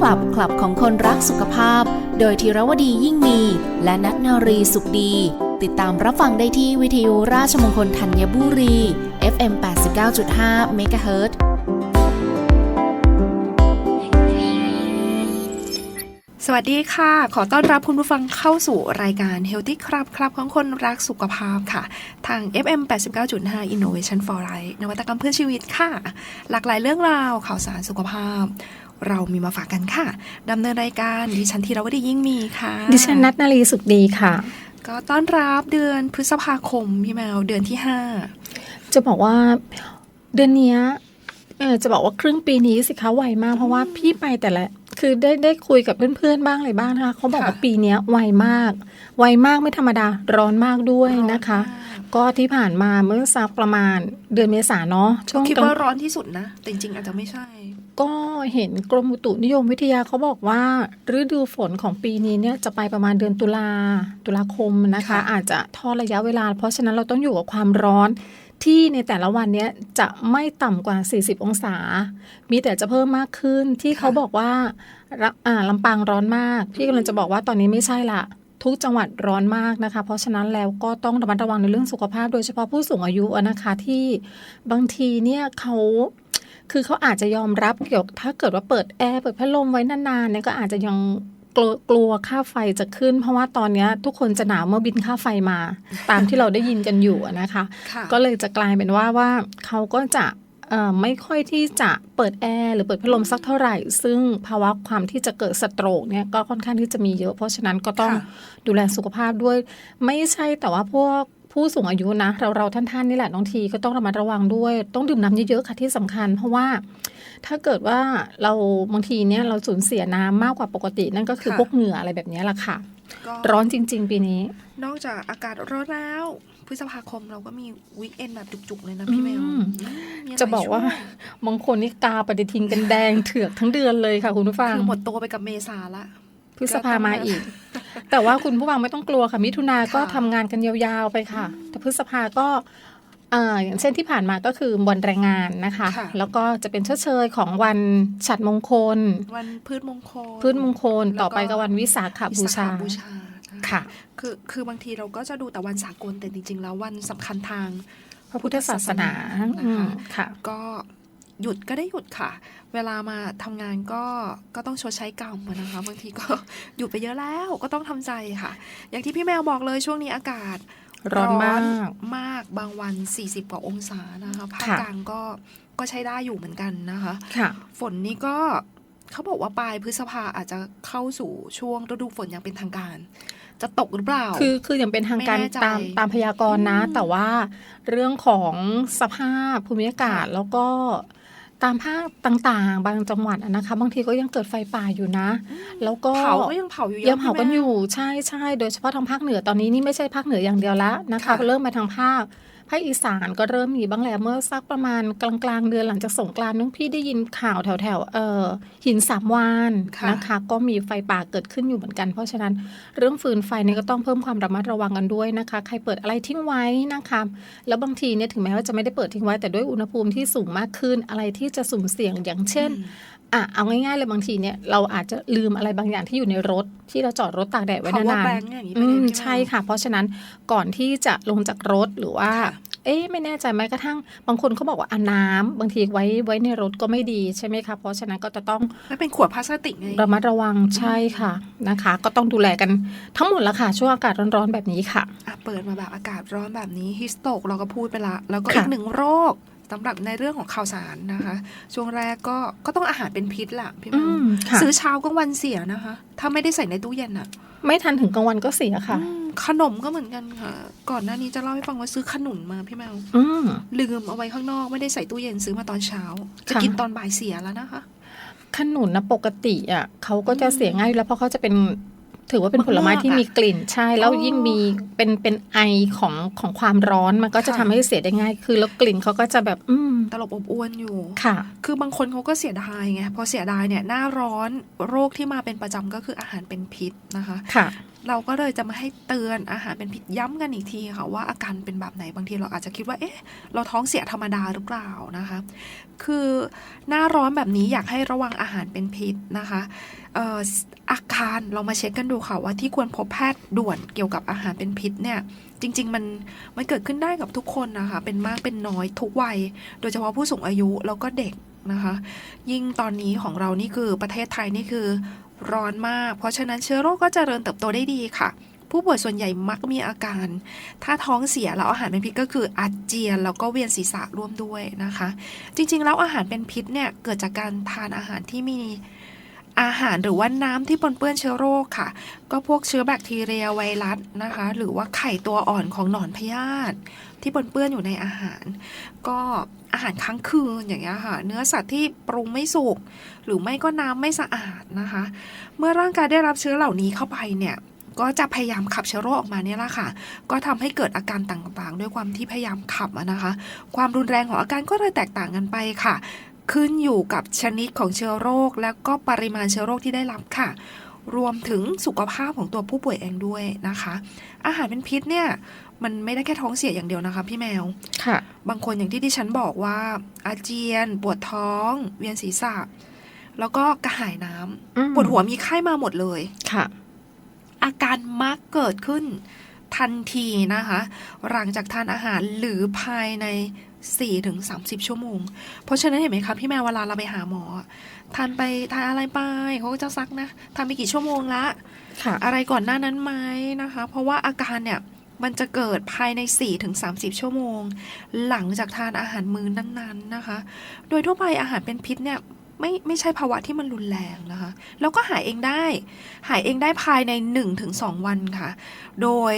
Club คลับของคนรักสุขภาพ โดยธีรวดียิ่งมี และนัทนารีสุขดี ติดตามรับฟังได้ที่วิทยุราชมงคลธัญบุรี FM 89.5 MHz สวัสดีค่ะ ขอต้อนรับคุณผู้ฟังเข้าสู่รายการ Healthy Club ครับของคนรักสุขภาพค่ะ ทาง FM 89.5 Innovation for Life นวัตกรรมเพื่อชีวิตค่ะ หลากหลายเรื่องราวข่าวสารสุขภาพ เรามีมาฝากกันค่ะดำเนินรายการดิฉันธีรวดียิ่งมีค่ะ ดิฉันนัทนารีสุขดีค่ะ ก็ต้อนรับเดือนพฤษภาคมพี่แมวเดือนที่จะบอกว่าเดือนเนี้ยเออจะบอกว่าครึ่งปีนี้สิคะไวมากเพราะว่าพี่ไปแต่ละคือได้ได้คุยกับเพื่อนๆบ้างอะไรบ้างนะคะเขาบอกว่าปีเนี้ยไวมาก ไวมากไม่ธรรมดาร้อนมากด้วย5นะคะ ก็ที่ผ่านมาเมื่อสักประมาณเดือนเมษาเนาะช่วงคิดกลางว่าร้อนที่สุดนะแต่จริงๆอาจจะไม่ใช่ ก็เห็นกรมอุตุนิยมวิทยาเขาบอกว่า ฤดูฝนของปีนี้เนี่ยจะไปประมาณเดือนตุลาตุลาคมนะคะค่ะอาจจะทอดระยะเวลา เพราะฉะนั้นเราต้องอยู่กับความร้อนที่ในแต่ละวันเนี้ยจะไม่ต่ำกว่า 40 องศา มีแต่จะเพิ่มมากขึ้นที่เขาบอกว่าระอ่าลำปางร้อนมาก พี่กำลังจะบอกว่าตอนนี้ไม่ใช่ละทุกจังหวัดร้อนมากนะคะ เพราะฉะนั้นแล้วก็ต้องระมัดระวังในเรื่องสุขภาพ โดยเฉพาะผู้สูงอายุอะนะคะที่บางทีเนี่ยเขา คือเขาอาจจะยอมรับเกี่ยวถ้าเกิดว่าเปิดแอร์เปิดพัดลมไว้นานๆเนี่ยก็อาจจะยังกลัวกลัวค่าไฟจะขึ้น เพราะว่าตอนเนี้ยทุกคนจะหนาวเมื่อบินค่าไฟมา ตามที่เราได้ยินกันอยู่อะนะคะค่ะก็เลยจะกลายเป็นว่าว่าเขาก็จะเอ่อไม่ค่อยที่จะเปิดแอร์หรือเปิดพัดลมสักเท่าไหร่ ซึ่งภาวะความที่จะเกิดสโตรกเนี่ยก็ค่อนข้างที่จะมีเยอะ เพราะฉะนั้นก็ต้องค่ะดูแลสุขภาพด้วย ไม่ใช่แต่ว่าพวก ผู้สูงอายุนะเราเราท่านๆนี่แหละน้องทีก็ต้องระมัดระวังด้วย ต้องดื่มน้ำเยอะๆค่ะที่สำคัญ เพราะว่าถ้าเกิดว่าเราบางทีเนี่ยเราสูญเสียน้ำมากกว่าปกติ นั่นก็คือค่ะพวกเหงื่ออะไรแบบนี้แหละค่ะก็ร้อนจริง ๆ ปีนี้ นอกจากอากาศร้อนแล้วพฤษภาคมเราก็มีวีคเอนแบบจุกๆเลยนะพี่แมวอืมอืมมีหลยจะบอกว่าช่งบางคนนี่กาปฏิทินกันแดงเถือกทั้งเดือนเลยค่ะคุณผู้ฟังคือหมดตัวไปกับเมษาละ พฤษภามาอีก แต่ว่าคุณผู้ฟังไม่ต้องกลัวค่ะมิถุนาก็ค่ะทำงานกันยาวๆไปค่ะ แต่พฤษภาก็อ่าอย่างเช่นที่ผ่านมาก็คือวันแรงงานนะคะค่ะแล้วก็จะเป็นเชดเชยของวันฉัดมงคล วันพืชมงคล พืชมงคลแล้วก็ต่อไปก็วันวิสาขบูวิสชาบูชาค่ะคือคือบางทีเราก็จะดูแต่วันสากลแต่จริง ๆ แล้ววันสำคัญทางพระพุทธศาสนานะคะอืมค่ะก็ หยุดก็ได้หยุดค่ะ เวลามาทำงานก็ก็ต้องชดใช้กรรมอะนะคะ บางทีก็หยุดไปเยอะแล้วก็ต้องทำใจค่ะ อย่างที่พี่แมวบอกเลยช่วงนี้อากาศร้อนมากมากบางวัน 40 กว่าองศานะคะภาคค่ะกลางก็ก็ใช้ได้อยู่เหมือนกันนะคะค่ะฝนนี่ก็เขาบอกว่าปลายพฤษภาอาจจะเข้าสู่ช่วงฤดูฝนอย่างเป็นทางการ จะตกหรือเปล่า คือคืออย่างเป็นทางการไม่แน่ใจตามตามพยากรณ์นะอืมแต่ว่าเรื่องของสภาพภูมิอากาศค่ะแล้วก็ ตามภาคต่างๆ บางจังหวัดอะนะคะ บางทีก็ยังเกิดไฟป่าอยู่นะ แล้วก็เผาก็ยังเผาอยู่อะยังเผากันพี่แม่อยู่ใช่ใช่โดยเฉพาะทางภาคเหนือตอนนี้นี่ไม่ใช่ภาคเหนืออย่างเดียวละนะคะค่ะเริ่มมาทางภาคภาคอีสานก็เริ่มมีบ้างแล้วเมื่อสักประมาณกลางกลางๆเดือนหลังจากสงกรานต์นึงพี่ได้ยินข่าวแถวแถวๆเอ่อหินสามวานค่ะนะคะ ก็มีไฟป่าเกิดขึ้นอยู่เหมือนกัน เพราะฉะนั้นเรื่องฟืนไฟเนี่ยก็ต้องเพิ่มความระมัดระวังกันด้วยนะคะ ใครเปิดอะไรทิ้งไว้นะคะ แล้วบางทีเนี่ยถึงแม้ว่าจะไม่ได้เปิดทิ้งไว้แต่ด้วยอุณหภูมิที่สูงมากขึ้นอะไรที่จะสุ่มเสี่ยงอย่างเช่นอืมอะเอาง่ายๆเลยบางทีเนี่ยเราอาจจะลืมอะไรบางอย่างที่อยู่ในรถที่เราจอดรถตากแดดไว้ power นาน bank อย่างนี้ๆไปอืเลยมพี่แมวใช่ค่ะ เพราะฉะนั้นก่อนที่จะลงจากรถหรือว่าค่ะเอ๊ะไม่แน่ใจแม้กระทั่ง บางคนเขาบอกว่าอะน้ำบางทีไว้ไว้ในรถก็ไม่ดีใช่ไหมคะเพราะฉะนั้นก็จะต้องไม่เป็นขวดพลาสติกไงระมัดระวังใช่ค่ะนะคะ ก็ต้องดูแลกันทั้งหมดละค่ะช่วงอากาศร้อนๆแบบนี้ค่ะอะเปิดมาแบบอากาศร้อนแบบนี้ฮิสโตกเราก็พูดไปละแล้วก็ค่ะอีกหนึ่งโรค สำหรับในเรื่องของข่าวสารนะคะ ช่วงแรกก็ก็ต้องอาหารเป็นพิษล่ะพี่แมอืวมค่ะซื้อเช้ากลางวันเสียนะคะ ถ้าไม่ได้ใส่ในตู้เย็นอะไม่ทันถึงกลางวันก็เสียค่ะอืมขนมก็เหมือนกันค่ะ ก่อนหน้านี้จะเล่าให้ฟังว่าซื้อขนุนมาพี่แมวอืมลืมเอาไว้ข้างนอกไม่ได้ใส่ตู้เย็นซื้อมาตอนเช้าจะค่ะกินตอนบ่ายเสียแล้วนะคะขนุนนะปกติอะเขาก็จะเสียง่ายอยู่แล้วเพราะเขาจะเป็น ถือว่าเป็นผลไม้ที่มากๆอะมีกลิ่นใช่แล้วอ๋อยิ่งมีเป็นเป็นไอของของความร้อนมันก็จะค่ะทำให้เสียได้ง่าย คือแล้วกลิ่นเขาก็จะแบบอืมตลบอบอวนอยู่ค่ะ คือบางคนเขาก็เสียดายไงพอเสียดายเนี่ยหน้าร้อนโรคที่มาเป็นประจำก็คืออาหารเป็นพิษนะคะค่ะ เราก็เลยจะมาให้เตือนอาหารเป็นพิษย้ำกันอีกทีค่ะว่าอาการเป็นแบบไหนบางทีเราอาจจะคิดว่าเอ๊ะเราท้องเสียธรรมดาหรือเปล่านะคะ คือหน้าร้อนแบบนี้อยากให้ระวังอาหารเป็นพิษนะคะเอ่ออาการเรามาเช็คกันดูค่ะว่าที่ควรพบแพทย์ด่วนเกี่ยวกับอาหารเป็นพิษเนี่ยจริง ๆ มันมันเกิดขึ้นได้กับทุกคนนะคะ เป็นมากเป็นน้อยทุกวัย โดยเฉพาะผู้สูงอายุแล้วก็เด็กนะคะ ยิ่งตอนนี้ของเรานี่คือประเทศไทยนี่คือ ร้อนมาก เพราะฉะนั้นเชื้อโรคก็จเจริญเติบโตได้ดีค่ะ ผู้ป่วยส่วนใหญ่มักมีอาการ ถ้าท้องเสียแล้วอาหารเป็นพิษก็คืออาเจียนแล้วก็เวียนศีรษะร่วมด้วยนะคะ จริงๆ แล้วอาหารเป็นพิษเนี่ยเกิดจากการทานอาหารที่มี อาหารหรือว่าน้ำที่ปนเปื้อนเชื้อโรคค่ะ ก็พวกเชื้อแบคทีเรียไวรัสนะคะ หรือว่าไข่ตัวอ่อนของหนอนพยาธิที่ปนเปื้อนอยู่ในอาหาร ก็อาหารค้างคืนอย่างเงี้ยค่ะ เนื้อสัตว์ที่ปรุงไม่สุกหรือไม่ก็น้ำไม่สะอาดนะคะ เมื่อร่างกายได้รับเชื้อเหล่านี้เข้าไปเนี่ยก็จะพยายามขับเชื้อโรคออกมาเนี่ยแหละค่ะ ก็ทำให้เกิดอาการต่างๆ ด้วยความที่พยายามขับนะคะ ความรุนแรงของอาการก็เลยแตกต่างกันไปค่ะ ขึ้นอยู่กับชนิดของเชื้อโรค และก็ปริมาณเชื้อโรคที่ได้รับค่ะ รวมถึงสุขภาพของตัวผู้ป่วยเองด้วยนะคะ อาหารเป็นพิษเนี่ยมันไม่ได้แค่ท้องเสียอย่างเดียวนะคะ พี่แมว ค่ะ บางคนอย่างที่ดิฉันบอกว่า อาเจียน ปวดท้อง เวียนศีรษะ แล้วก็กระหายน้ำอืมปวดหัวมีไข้มาหมดเลย ค่ะ อาการมักเกิดขึ้นทันทีนะคะ หลังจากทานอาหารหรือภายใน 4-30ถึง30 ชั่วโมง เพราะฉะนั้นเห็นไหมคะพี่แมวเวลาเราไปหาหมอ ทานไปทานอะไรไปเขาก็จะซักนะทานไปกี่ชั่วโมงละค่ะ อะไรก่อนหน้านั้นไหมนะคะ เพราะว่าอาการเนี่ยมันจะเกิดภายใน 4-30 ชั่วโมง หลังจากทานอาหารมื้อนั้นๆนะคะ โดยทั่วไปอาหารเป็นพิษเนี่ยไม่ไม่ใช่ภาวะที่มันรุนแรงนะคะ แล้วก็หายเองได้ หายเองได้ภายใน 1-2 วันค่ะ โดย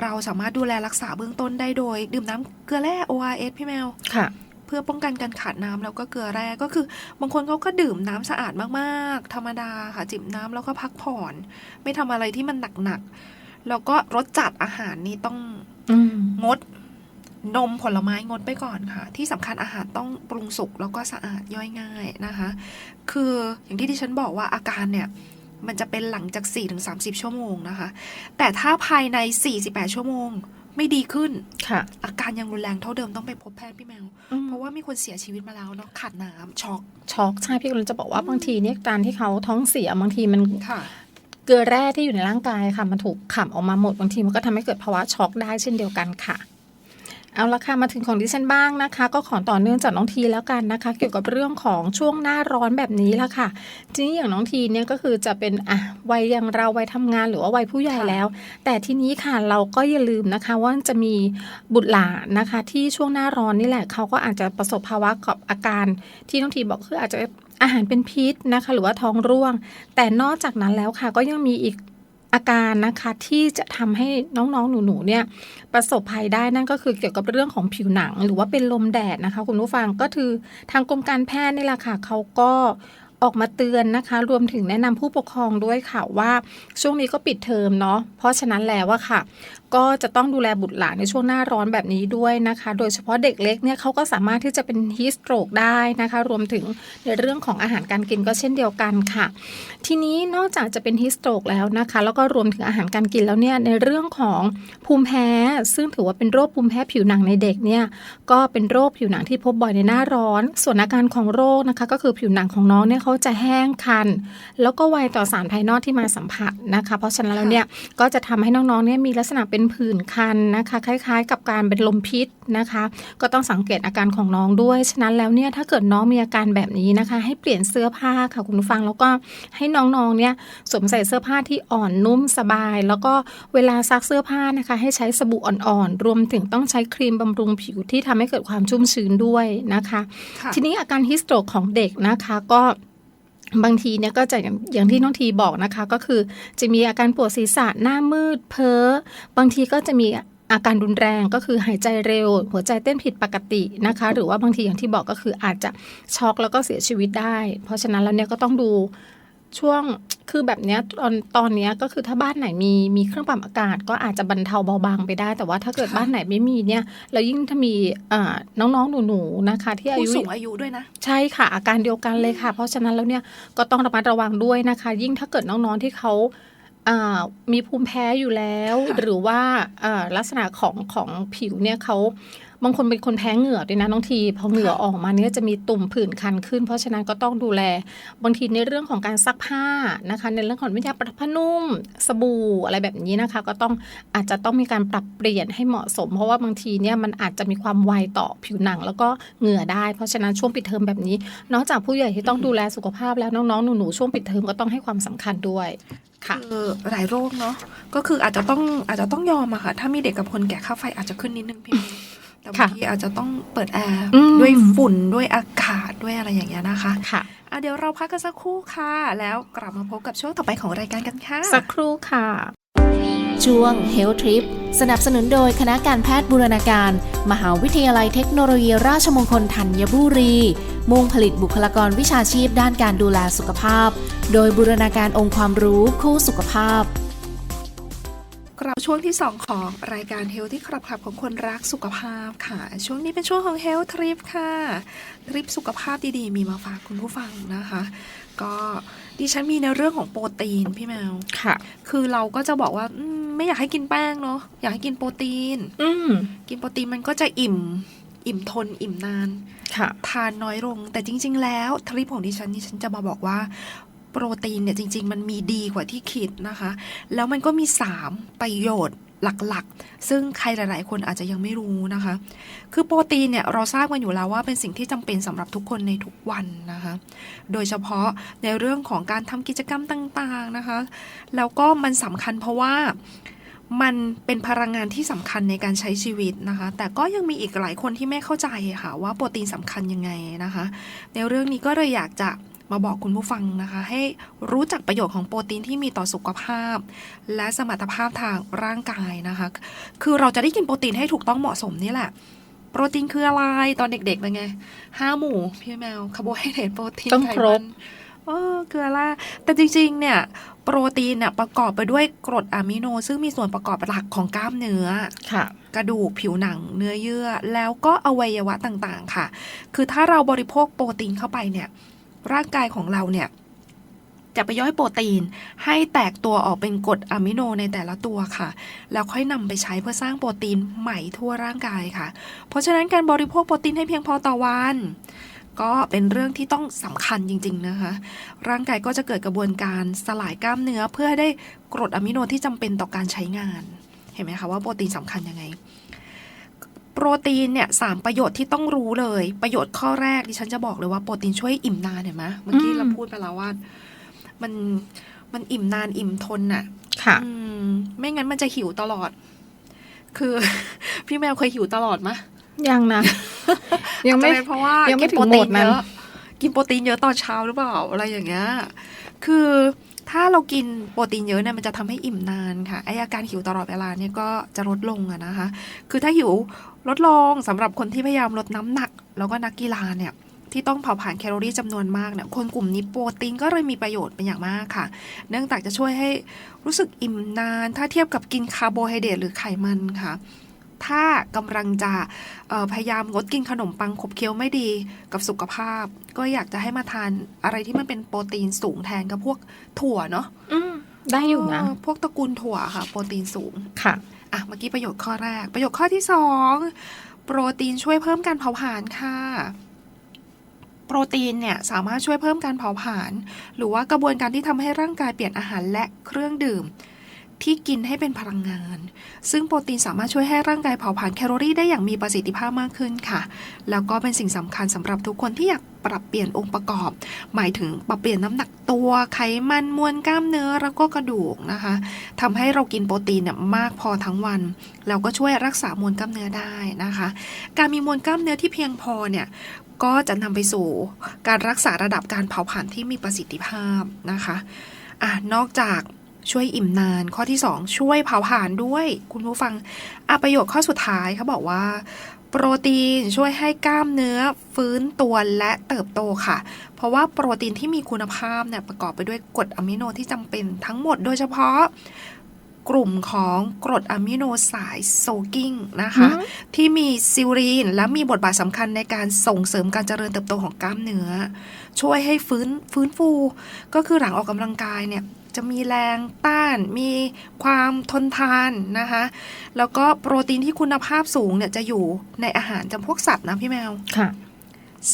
เราสามารถดูแลรักษาเบื้องต้นได้โดย ดื่มน้ำเกลือแร่ ORS พี่แมว ค่ะ เพื่อป้องกันการขาดน้ำแล้วก็เกลือแร่ก็คือ บางคนเขาก็ดื่มน้ำสะอาดมากๆ ธรรมดาค่ะจิบน้ำแล้วก็พักผ่อน ไม่ทำอะไรที่มันหนักๆแล้วก็รสจัดอาหารนี่ต้องอืมงดนมผลไม้งดไปก่อนค่ะ ที่สำคัญอาหารต้องปรุงสุกแล้วก็สะอาดย่อยง่ายนะคะ คืออย่างที่ดิฉันบอกว่าอาการเนี่ย มันจะเป็นหลังจาก 4-30 ชั่วโมงนะคะ แต่ถ้าภายใน 48 ชั่วโมงไม่ดีขึ้นค่ะอาการยังรุนแรงเท่าเดิมต้องไปพบแพทย์พี่แมวอืมเพราะว่ามีคนเสียชีวิตมาแล้วเนาะขาดน้ำช็อกช็อกใช่พี่กำลังจะบอกว่าบางทีเนี่ยการที่เขาท้องเสียบางทีมันค่ะเกลือแร่ที่อยู่ในร่างกายค่ะมันถูกขับออกมาหมดบางทีมันก็ทำให้เกิดภาวะช็อกได้เช่นเดียวกันค่ะ เอาละค่ะมาถึงของดิฉันบ้างนะคะ ก็ขอต่อเนื่องจากน้องทีแล้วกันนะคะ เกี่ยวกับเรื่องของช่วงหน้าร้อนแบบนี้ละค่ะทีนี้อย่างน้องทีเนี่ยก็คือจะเป็นอะวัยอย่างเราวัยทำงานหรือว่าวัยผู้ใหญ่แล้ว แต่ทีนี้ค่ะเราก็อย่าลืมนะคะ ว่าจะมีบุตรหลานนะคะ ที่ช่วงหน้าร้อนนี่แหละเขาก็อาจจะประสบภาวะกับอาการที่น้องทีบอกคืออาจจะอาหารเป็นพิษนะคะ หรือว่าท้องร่วง แต่นอกจากนั้นแล้วค่ะก็ยังมีอีก อาการนะคะที่จะทำให้น้องๆหนูๆเนี่ยประสบภัยได้นั่นก็คือเกี่ยวกับเรื่องของผิวหนัง หรือว่าเป็นลมแดดนะคะ คุณผู้ฟังก็คือทางกรมการแพทย์นี่แหละค่ะเขาก็ออกมาเตือนนะคะ รวมถึงแนะนำผู้ปกครองด้วยค่ะว่าช่วงนี้ก็ปิดเทอมเนาะเพราะฉะนั้นแล้วว่าค่ะ ก็จะต้องดูแลบุตรหลานในช่วงหน้าร้อนแบบนี้ด้วยนะคะ โดยเฉพาะเด็กเล็กเนี่ยเขาก็สามารถที่จะเป็นฮีสโตรกได้นะคะ รวมถึงในเรื่องของอาหารการกินก็เช่นเดียวกันค่ะ ทีนี้นอกจากจะเป็นฮิสโตรกแล้วนะคะ แล้วก็รวมถึงอาหารการกินแล้วเนี่ยในเรื่องของภูมิแพ้ ซึ่งถือว่าเป็นโรคภูมิแพ้ผิวหนังในเด็กเนี่ยก็เป็นโรคผิวหนังที่พบบ่อยในหน้าร้อน ส่วนอาการของโรคนะคะ ก็คือผิวหนังของน้องเนี่ยเขาจะแห้งคัน แล้วก็ไวต่อสารภายนอกที่มาสัมผัสนะคะ เพราะฉะนั้นแล้วเนี่ยก็จะทำให้น้องๆเนี่ยมีลักษณะเป็นผื่นคันนะคะ คล้าย ๆ กับการเป็นลมพิษนะคะ ก็ต้องสังเกตอาการของน้องด้วย ฉะนั้นแล้วเนี่ยถ้าเกิดน้องมีอาการแบบนี้นะคะ ให้เปลี่ยนเสื้อผ้าค่ะคุณผู้ฟังแล้วก็ให้น้องๆเนี่ยสวมใส่เสื้อผ้าที่อ่อนนุ่มสบาย แล้วก็เวลาซักเสื้อผ้านะคะ ให้ใช้สบู่อ่อนๆรวมถึงต้องใช้ครีมบำรุงผิวที่ทำให้เกิดความชุ่มชื้นด้วยนะคะค่ะทีนี้อาการฮิสโตรกของเด็กนะคะก็ บางทีเนี่ยก็จะอย่างที่น้องทีบอกนะคะ ก็คือจะมีอาการปวดศีรษะหน้ามืดเพ้อ บางทีก็จะมีอาการรุนแรงก็คือหายใจเร็ว หัวใจเต้นผิดปกตินะคะ หรือว่าบางทีอย่างที่บอกก็คืออาจจะช็อกแล้วก็เสียชีวิตได้ เพราะฉะนั้นแล้วเนี่ยก็ต้องดู ช่วงคือแบบเนี้ยตอนตอนเนี้ยก็คือถ้าบ้านไหนมีมีเครื่องปรับอากาศ ก็อาจจะบรรเทาเบาบางไปได้ แต่ว่าถ้าเกิดค่ะบ้านไหนไม่มีเนี่ยแล้วยิ่งถ้ามีอ่าน้องๆหนูๆนะคะ ที่อาผู้ยุสูงอายุด้วยนะ ใช่ค่ะ อาการเดียวกันเลยค่ะ เพราะฉะนั้นแล้วเนี่ยก็ต้องระมัดระวังด้วยนะคะ ยิ่งถ้าเกิดน้องๆที่เขาอ่ามีภูมิแพ้อยู่แล้วค่ะหรือว่าอ่าลักษณะของของผิวเนี่ยเขา บางคนเป็นคนแพ้เหงื่อด้วยนะน้องทีพอเหงื่อออกมาเนี่ยจะมีตุ่มผื่นคันขึ้น เพราะฉะนั้นก็ต้องดูแล บางทีในเรื่องของการซักผ้านะคะ ในเรื่องของวิทยาปรับผ้านุ่ม สบู่อะไรแบบนี้นะคะ ก็ต้องอาจจะต้องมีการปรับเปลี่ยนให้เหมาะสม เพราะว่าบางทีเนี่ยมันอาจจะมีความไวต่อผิวหนัง แล้วก็เหงื่อได้ เพราะฉะนั้นช่วงปิดเทอมแบบนี้ นอกจากผู้ใหญ่ที่ต้องดูแลสุขภาพแล้วน้องๆหนูๆช่วงปิดเทอมก็ต้องให้ความสำคัญด้วยค่ะหลายโรคเนาะก็คืออาจจะต้องอาจจะต้องยอมอะค่ะ ถ้ามีเด็กกับคนแก่ค่าไฟอาจจะขึ้นนิดนึงพี่ แต่บางค่ะทีอาจจะต้องเปิดแอร์อืมด้วยฝุ่นด้วยอากาศด้วยอะไรอย่างเงี้ยนะคะค่ะอะเดี๋ยวเราพักกันสักครู่ค่ะ แล้วกลับมาพบกับช่วงต่อไปของรายการกันค่ะ สักครู่ค่ะ ช่วง Health Trip สนับสนุนโดยคณะการแพทย์บูรณาการ มหาวิทยาลัยเทคโนโลยีราชมงคลธัญบุรี มุ่งผลิตบุคลากรวิชาชีพด้านการดูแลสุขภาพ โดยบูรณาการองค์ความรู้คู่สุขภาพ กลับช่วงที่ 2 ของรายการ Health ที่ครับครับของคนรักสุขภาพค่ะ ช่วงนี้เป็นช่วงของ Health Trip ค่ะ ทริปสุขภาพดีๆ มีมาฝากคุณผู้ฟังนะคะ ก็ดิฉันมีในเรื่องของโปรตีนพี่แมวค่ะ คือเราก็จะบอกว่าอืมไม่อยากให้กินแป้งเนาะอยากให้กินโปรตีน อืมกินโปรตีนมันก็จะอิ่ม อิ่มทน อิ่มนาน ค่ะ ทานน้อยลงแต่จริง ๆ แล้วทริปของดิฉันดิฉันจะมาบอกว่า โปรตีนเนี่ยจริง ๆ มันมีดีกว่าที่คิดนะคะ แล้วมันก็มี 3 ประโยชน์หลักๆ ซึ่งใครหลาย ๆ คนอาจจะยังไม่รู้นะคะ คือโปรตีนเนี่ยเราทราบกันอยู่แล้วว่าเป็นสิ่งที่จำเป็นสำหรับทุกคนในทุกวันนะคะ โดยเฉพาะในเรื่องของการทำกิจกรรมต่างๆนะคะ แล้วก็มันสำคัญเพราะว่ามันเป็นพลังงานที่สำคัญในการใช้ชีวิตนะคะ แต่ก็ยังมีอีกหลายคนที่ไม่เข้าใจค่ะว่าโปรตีนสำคัญยังไงนะคะ ในเรื่องนี้ก็เลยอยากจะ มาบอกคุณผู้ฟังนะคะ ให้รู้จักประโยชน์ของโปรตีนที่มีต่อสุขภาพ และสมรรถภาพทางร่างกายนะคะ คือเราจะได้กินโปรตีนให้ถูกต้องเหมาะสมนี่แหละโปรตีนคืออะไรตอนเด็กๆเป็นไงห้าหมู่พี่แมวคาร์โบไฮเดรตโปรตีนต้องไขครมับนเออเกลือล่าแต่จริงๆ เนี่ยโปรตีนเนี่ยประกอบไปด้วยกรดอะมิโน ซึ่งมีส่วนประกอบหลักของกล้ามเนื้อค่ะกระดูกผิวหนังเนื้อเยื่อ แล้วก็อวัยวะต่างๆ ค่ะ คือถ้าเราบริโภคโปรตีนเข้าไปเนี่ย ร่างกายของเราเนี่ยจะไปย่อยโปรตีนให้แตกตัวออกเป็นกรดอะมิโนในแต่ละตัวค่ะ แล้วค่อยนำไปใช้เพื่อสร้างโปรตีนใหม่ทั่วร่างกายค่ะ เพราะฉะนั้นการบริโภคโปรตีนให้เพียงพอต่อวัน ก็เป็นเรื่องที่ต้องสำคัญจริง ๆนะคะ ร่างกายก็จะเกิดกระบวนการสลายกล้ามเนื้อเพื่อให้ได้กรดอะมิโนที่จำเป็นต่อการใช้งาน เห็นไหมคะว่าโปรตีนสำคัญยังไง โปรตีนเนี่ยสามประโยชน์ที่ต้องรู้เลย ประโยชน์ข้อแรกดิฉันจะบอกเลยว่าโปรตีนช่วยอิ่มนานเห็นไหมเมื่อกี้อืมเราพูดไปแล้วว่า มันมันอิ่มนานอิ่มทนน่ะ ค่ะอืมไม่งั้นมันจะหิวตลอด คือ พี่แมวเคยหิวตลอดไหมยังนะยังไม่จะเป็นเพราะว่ายังไม่กินโปรตีถึงโหมดนั้นเยอะกินโปรตีนเยอะตอนเช้าหรือเปล่าอะไรอย่างเงี้ยคือถ้าเรากินโปรตีนเยอะเนี่ยมันจะทำให้อิ่มนานค่ะไออาการหิวตลอดเวลาเนี่ยก็จะลดลงอะนะคะ คือถ้าหิว ลดลงสำหรับคนที่พยายามลดน้ำหนัก แล้วก็นักกีฬาเนี่ยที่ต้องเผาผลาญแคลอรี่จำนวนมากเนี่ยคนกลุ่มนี้โปรตีนก็เลยมีประโยชน์เป็นอย่างมากค่ะ เนื่องจากจะช่วยให้รู้สึกอิ่มนาน ถ้าเทียบกับกินคาร์โบไฮเดรตหรือไขมันค่ะถ้ากำลังจะเอ่อพยายามงดกินขนมปังขบเคี้ยวไม่ดีกับสุขภาพ ก็อยากจะให้มาทานอะไรที่มันเป็นโปรตีนสูงแทนกับพวกถั่วเนาะอืมได้อยู่นะเพวกตระกูลถั่วค่ะ โปรตีนสูงค่ะ อะเมื่อกี้ประโยชน์ข้อแรก ประโยชน์ข้อที่สองโปรตีนช่วยเพิ่มการเผาผลาญค่ะ โปรตีนเนี่ยสามารถช่วยเพิ่มการเผาผลาญหรือว่ากระบวนการที่ทำให้ร่างกายเปลี่ยนอาหารและเครื่องดื่ม ที่กินให้เป็นพลังงาน ซึ่งโปรตีนสามารถช่วยให้ร่างกายเผาผลาญแคลอรี่ได้อย่างมีประสิทธิภาพมากขึ้นค่ะ แล้วก็เป็นสิ่งสำคัญสำหรับทุกคนที่อยากปรับเปลี่ยนองค์ประกอบ หมายถึงปรับเปลี่ยนน้ำหนักตัวไขมันมวลกล้ามเนื้อแล้วก็กระดูกนะคะทำให้เรากินโปรตีนเนี่ยมากพอทั้งวัน แล้วก็ช่วยรักษามวลกล้ามเนื้อได้นะคะ การมีมวลกล้ามเนื้อที่เพียงพอเนี่ยก็จะนำไปสู่การรักษาระดับการเผาผลาญที่มีประสิทธิภาพนะคะอะนอกจาก ช่วยอิ่มนาน ข้อที่ 2 ช่วยเผาผลาญด้วย คุณผู้ฟังอะประโยชน์ข้อสุดท้ายเขาบอกว่า โปรตีนช่วยให้กล้ามเนื้อฟื้นตัวและเติบโตค่ะ เพราะว่าโปรตีนที่มีคุณภาพเนี่ยประกอบไปด้วยกรดอะมิโนที่จำเป็นทั้งหมดโดยเฉพาะกลุ่มของกรดอะมิโนสายโซกิ้งนะคะอืมที่มีซิลรีน และมีบทบาทสำคัญในการส่งเสริมการเจริญเติบโตของกล้ามเนื้อ ช่วยให้ฟื้นฟื้นฟู ก็คือหลังออกกำลังกายเนี่ย จะมีแรงต้าน มีความทนทานนะคะ แล้วก็โปรตีนที่คุณภาพสูงเนี่ยจะอยู่ในอาหารจำพวกสัตว์นะพี่แมวค่ะ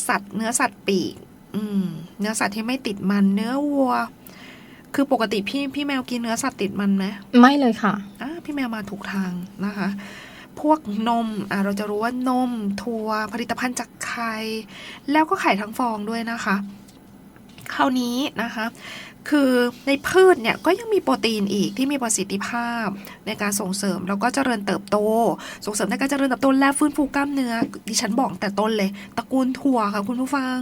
สัตว์เนื้อสัตว์ปีกอืมเนื้อสัตว์ที่ไม่ติดมันเนื้อวัว คือปกติพี่พี่แมวกินเนื้อสัตว์ติดมันไหมไม่เลยค่ะอ่าพี่แมวมาถูกทางนะคะ พวกนมอ่าเราจะรู้ว่านมถั่วผลิตภัณฑ์จากไข่แล้วก็ไข่ทั้งฟองด้วยนะคะคราวนี้นะคะ คือในพืชเนี่ยก็ยังมีโปรตีนอีกที่มีประสิทธิภาพ ในการส่งเสริมแล้วก็เจริญเติบโต ส่งเสริมในการเจริญเติบโตและฟื้นฟูกล้ามเนื้อดิฉันบอกแต่ต้นเลยตระกูลถั่วค่ะคุณผู้ฟัง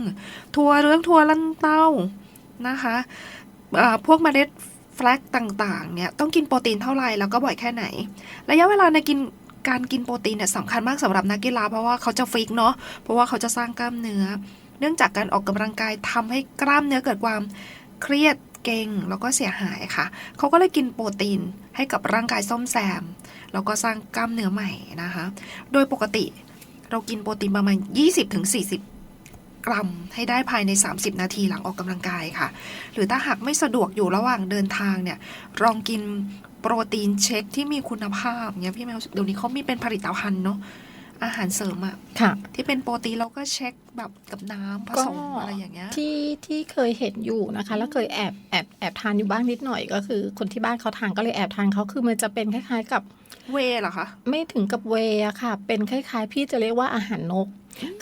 ถั่วเรื่องถั่วลันเต้านะคะพวกเมล็ดแฟลกต่างๆเนี่ยต้องกินโปรตีนเท่าไหร่แล้วก็บ่อยแค่ไหน ระยะเวลาในกินการกินโปรตีนเนี่ยสำคัญมากสำหรับนักกีฬาเพราะว่าเขาจะฟิกเนาะเพราะว่าเขาจะสร้างกล้ามเนื้อ เนื่องจากการออกกำลังกายทำให้กล้ามเนื้อเกิดความเครียด เก่งแล้วก็เสียหายค่ะ เขาก็เลยกินโปรตีนให้กับร่างกายซ่อมแซม แล้วก็สร้างกล้ามเนื้อใหม่นะคะ โดยปกติเรากินโปรตีนประมาณ 20-40 กรัม ให้ได้ภายใน 30 นาทีหลังออกกำลังกายค่ะ หรือถ้าหากไม่สะดวกอยู่ระหว่างเดินทางเนี่ยลองกินโปรตีนเช็คที่มีคุณภาพเนี่ยพี่แมวเดี๋ยวนี้เขามีเป็นผลิตภัณฑ์เนาะ อาหารเสริมอะค่ะ ที่เป็นโปรตีนเราก็เช็คแบบกับน้ำผสมก็อะไรอย่างเงี้ยที่ที่เคยเห็นอยู่นะคะ แล้วเคยแอบแอบแอบทานอยู่บ้างนิดหน่อยก็คือ คนที่บ้านเขาทานก็เลยแอบทานเขาคือมันจะเป็นคล้ายๆกับเวเหรอคะไม่ถึงกับเวย์อะค่ะ เป็นคล้ายๆ พี่จะเรียกว่าอาหารนก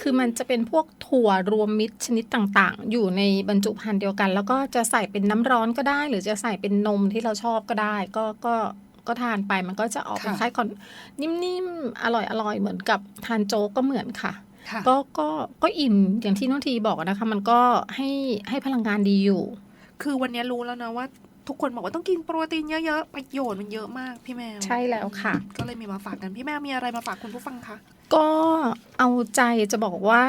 คือมันจะเป็นพวกถั่วรวมมิตรชนิดต่างๆ อยู่ในบรรจุภัณฑ์เดียวกัน แล้วก็จะใส่เป็นน้ำร้อนก็ได้ หรือจะใส่เป็นนมที่เราชอบก็ได้ ก็ก็ ก็ทานไปมันก็จะออกเป็นค่ะคล้ายๆก่อนนิ่มๆ อร่อยๆ เหมือนกับทานโจ๊กก็เหมือนค่ะค่ะก็ก็ก็อิ่มอย่างที่น้องทีบอกนะคะ มันก็ให้ให้พลังงานดีอยู่ คือวันนี้รู้แล้วนะว่า ทุกคนบอกว่าต้องกินโปรตีนเยอะๆประโยชน์มันเยอะมากพี่แมว ใช่แล้วค่ะ ก็เลยมีมาฝากกันพี่แมวมีอะไรมาฝากคุณผู้ฟังคะก็เอาใจจะบอกว่า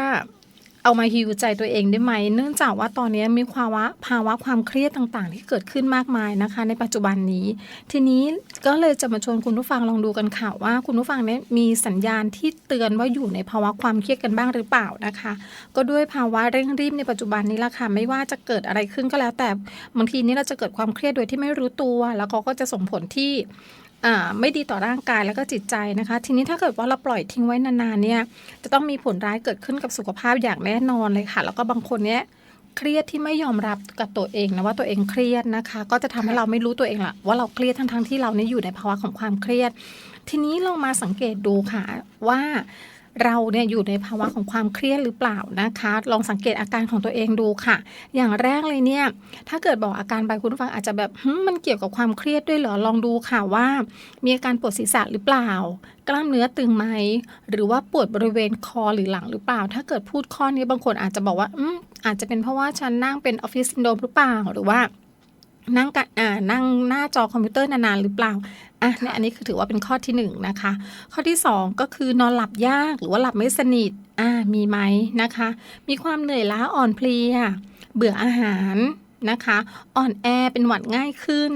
เอามาฮิวใจตัวเองได้ไหม เนื่องจากว่าตอนนี้มีภาวะภาวะความเครียดต่างๆ ที่เกิดขึ้นมากมายนะคะ ในปัจจุบันนี้ ทีนี้ก็เลยจะมาชวนคุณผู้ฟังลองดูกันค่ะว่า คุณผู้ฟังเนี่ยมีสัญญาณที่เตือนว่าอยู่ในภาวะความเครียดกันบ้างหรือเปล่านะคะ ก็ด้วยภาวะเร่งรีบในปัจจุบันนี้ละค่ะไม่ว่าจะเกิดอะไรขึ้นก็แล้วแต่บางทีนี้เราจะเกิดความเครียดโดยที่ไม่รู้ตัว แล้วเขาก็จะส่งผลที่ ไม่ดีต่อร่างกายแล้วก็จิตใจนะคะ ทีนี้ถ้าเกิดว่าเราปล่อยทิ้งไว้นานๆเนี่ยจะต้องมีผลร้ายเกิดขึ้นกับสุขภาพอย่างแน่นอนเลยค่ะ แล้วก็บางคนเนี้ยเครียดที่ไม่ยอมรับกับตัวเองนะว่าตัวเองเครียดนะคะ ก็จะทำให้เราไม่รู้ตัวเองละว่าเราเครียดทั้งๆที่เราเนี่ยอยู่ในภาวะของความเครียด ทีนี้ลองมาสังเกตดูค่ะว่า เราเนี่ยอยู่ในภาวะของความเครียดหรือเปล่านะคะ ลองสังเกตอาการของตัวเองดูค่ะ อย่างแรกเลยเนี่ย ถ้าเกิดบอกอาการไปคุณฟังอาจจะแบบมันเกี่ยวกับความเครียดด้วยเหรอลองดูค่ะว่า มีอาการปวดศีรษะหรือเปล่า กล้ามเนื้อตึงไหมหรือว่าปวดบริเวณคอหรือหลังหรือเปล่า ถ้าเกิดพูดข้อนี้บางคนอาจจะบอกว่าอืมอาจจะเป็นเพราะว่าฉันนั่งเป็นออฟฟิศซินโดรมหรือเปล่าหรือว่านั่งกันอ่านั่งหน้าจอคอมพิวเตอร์นานๆหรือเปล่า อะเนี่ยอันนี้คือถือว่าเป็นข้อที่หนึ่งนะคะ ข้อที่สองก็คือนอนหลับยากหรือว่าหลับไม่สนิทอ่ามีไหมนะคะ มีความเหนื่อยล้าอ่อนเพลีย เบื่ออาหารนะคะ อ่อนแอเป็นหวัดง่ายขึ้น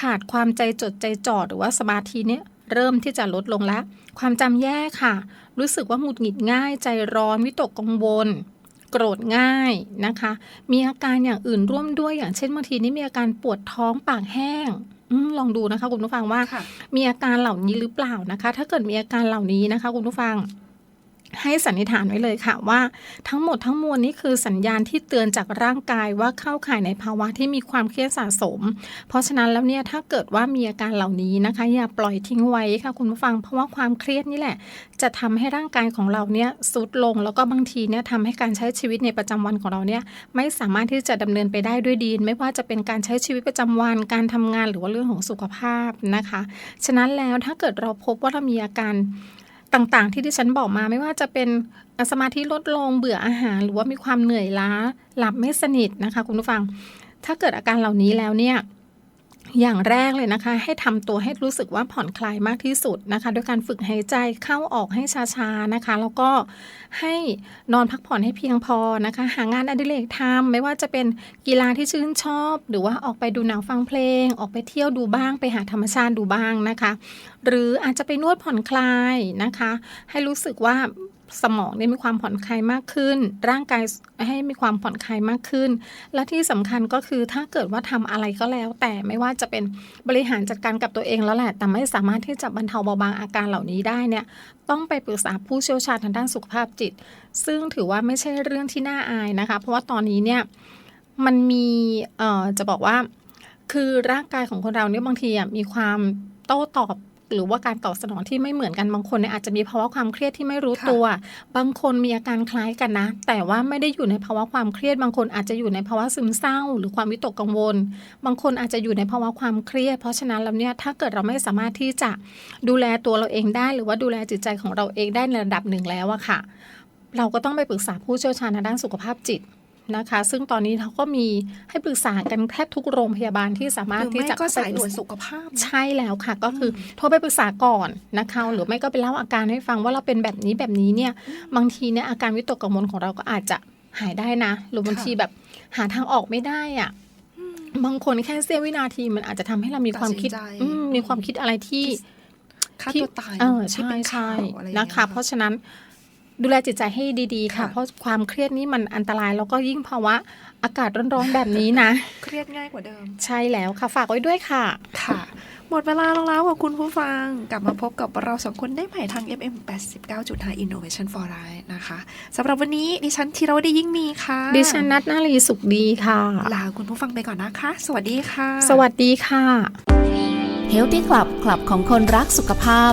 ขาดความใจจดใจจ่อหรือว่าสมาธิเนี่ยเริ่มที่จะลดลงแล้ว ความจำแย่ค่ะ รู้สึกว่าหงุดหงิดง่าย ใจร้อนวิตกกังวลโกรธง่ายนะคะ มีอาการอย่างอื่นร่วมด้วยอย่างเช่นบางทีนี่มีอาการปวดท้องปากแห้งอม ลองดูนะคะคุณผู้ฟังว่าค่ะมีอาการเหล่านี้หรือเปล่านะคะ ถ้าเกิดมีอาการเหล่านี้นะคะคุณผู้ฟัง ให้สันนิษฐานไว้เลยค่ะว่า ทั้งหมดทั้งมวลนี้คือสัญญาณที่เตือนจากร่างกายว่าเข้าข่ายในภาวะที่มีความเครียดสะสม เพราะฉะนั้นแล้วเนี่ยถ้าเกิดว่ามีอาการเหล่านี้นะคะ อย่าปล่อยทิ้งไว้ค่ะคุณผู้ฟัง เพราะว่าความเครียดนี่แหละ จะทำให้ร่างกายของเราเนี่ยสุดลง แล้วก็บางทีเนี่ยทำให้การใช้ชีวิตในประจำวันของเราเนี่ยไม่สามารถที่จะดำเนินไปได้ด้วยดี ไม่ว่าจะเป็นการใช้ชีวิตประจำวันการทำงานหรือว่าเรื่องของสุขภาพนะคะ ฉะนั้นแล้วถ้าเกิดเราพบว่าเรามีอาการ ต่างๆ ที่ดิฉันบอกมาไม่ว่าจะเป็นสมาธิลดลงเบื่ออาหาร หรือว่ามีความเหนื่อยล้าหลับไม่สนิทนะคะ คุณผู้ฟัง ถ้าเกิดอาการเหล่านี้แล้วเนี่ย อย่างแรกเลยนะคะ ให้ทำตัวให้รู้สึกว่าผ่อนคลายมากที่สุดนะคะโดยการฝึกหายใจเข้าออกให้ช้าๆนะคะ แล้วก็ให้นอนพักผ่อนให้เพียงพอนะคะ หางานอดิเรกทำไม่ว่าจะเป็นกีฬาที่ชื่นชอบ หรือว่าออกไปดูหนังฟังเพลง ออกไปเที่ยวดูบ้าง ไปหาธรรมชาติดูบ้างนะคะ หรืออาจจะไปนวดผ่อนคลายนะคะ ให้รู้สึกว่า สมองเนี่ยมีความผ่อนคลายมากขึ้น ร่างกายให้มีความผ่อนคลายมากขึ้น และที่สำคัญก็คือถ้าเกิดว่าทำอะไรก็แล้ว แต่ไม่ว่าจะเป็นบริหารจัดการกับตัวเองแล้วแหละ แต่ไม่สามารถที่จะบรรเทาเบาบางอาการเหล่านี้ได้เนี่ยต้องไปปรึกษาผู้เชี่ยวชาญทางด้านสุขภาพจิต ซึ่งถือว่าไม่ใช่เรื่องที่น่าอายนะคะ เพราะว่าตอนนี้เนี่ยมันมีเอ่อจะบอกว่าคือร่างกายของคนเราเนี่ยบางทีมีความโต้ตอบ หรือว่าการตอบสนองที่ไม่เหมือนกันบางคนเนี่ยอาจจะมีภาวะความเครียดที่ไม่รู้ค่ะตัว บางคนมีอาการคล้ายกันนะ แต่ว่าไม่ได้อยู่ในภาวะความเครียด บางคนอาจจะอยู่ในภาวะซึมเศร้า หรือความวิตกกังวล บางคนอาจจะอยู่ในภาวะความเครียด เพราะฉะนั้นแล้วเนี่ยถ้าเกิดเราไม่สามารถที่จะดูแลตัวเราเองได้ หรือว่าดูแลจิตใจของเราเองได้ในระดับหนึ่งแล้วอะค่ะ เราก็ต้องไปปรึกษาผู้เชี่ยวชาญทางด้านสุขภาพจิต นะคะ ซึ่งตอนนี้เขาก็มีให้ปรึกษากันแทบทุกโรงพยาบาลที่สามารหถรือที่ไม่จะก็สายไปปรึด่วนษสุขภาพนะใช่แล้วค่ะ ก็คืออโทรไปปรึกษาก่อนนะคะ หรือไม่ก็ไปเล่าอาการให้ฟังว่าเราเป็นแบบนี้แบบนี้เนี่ยบางทีเนี่ยอาการวิตกกังวลของเราก็อาจจะหายได้นะ หรือบางทีแบบหาทางออกไม่ได้อะบางคนแค่เสี้ยววินาทีมันอาจจะทำให้เรามีความคิดตัดสินใจอืมมีความคิดอะไรที่ฆ่าที่ตัวตายเออที่ใช่เป็นใช่ข่าวอะไรอย่างนะเงี้ยคะ เพราะฉะนั้น ดูแลจิตใจให้ดีๆค่ะค่ะ เพราะความเครียดนี่มันอันตรายแล้วก็ยิ่งภาวะอากาศร้อนๆแบบนี้นะ เครียดง่ายกว่าเดิม ใช่แล้วค่ะ ฝากไว้ด้วยค่ะ ค่ะ หมดเวลาลงแล้วค่ะคุณผู้ฟัง กลับมาพบกับเราสองคนได้ใหม่ทาง FM 89.5 Innovation for Life นะคะสำหรับวันนี้ดิฉันธีรวดียิ่งมีค่ะ ดิฉันนัทนารีสุขดีค่ะ ลาคุณผู้ฟังไปก่อนนะคะ สวัสดีค่ะ สวัสดีค่ะ Healthy Club คลับของคนรักสุขภาพ